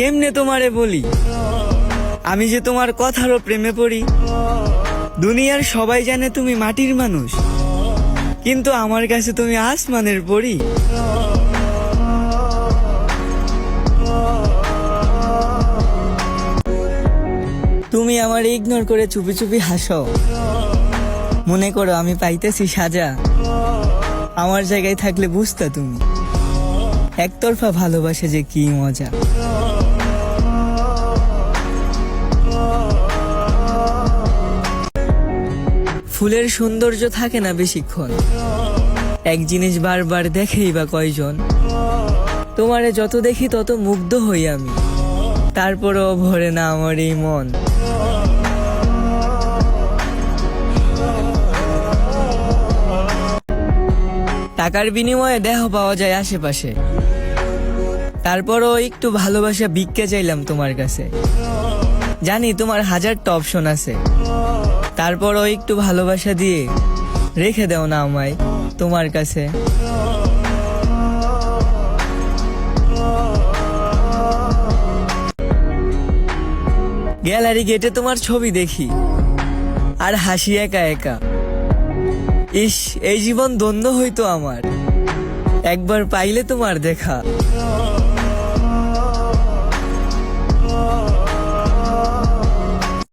কেমনে তোমারে বলি? আমি যে তোমার কথারও প্রেমে পড়ি। দুনিয়ার সবাই জানে তুমি মাটির মানুষ। কিন্তু আমার কাছে তুমি আসমানের পড়ি তুমি আমার ইগনোর করে চুপি চুপি হাসো মনে করো আমি পাইতেছি সাজা। আমার জায়গায় থাকলে বুঝতা তুমি। একতরফা ভালোবাসা যে কি মজা। ফুলের সৌন্দর্য থাকে না বেশিক্ষণ। এক জিনিস বারবার দেখেই বা কয়জন। তোমারে যত দেখি তত মুগ্ধ হই আমি। তারপরও ভরে না আমার এই মন। টাকার বিনিময়ে দেহ পাওয়া যায় আশেপাশে। তারপরও একটু ভালোবাসা ভিক্ষে চাইলাম তোমার কাছে। জানি তোমার হাজারটা অপশন আছে। তারপরও একটু ভালোবাসা দিয়ে রেখে দাও না আমায় তোমার কাছে। গ্যালারি গেটে তোমার ছবি দেখি, আর হাসি একা একা। ইস, এই জীবন দ্বন্দ্ব হইতো আমার। একবার পাইলে তোমার দেখা।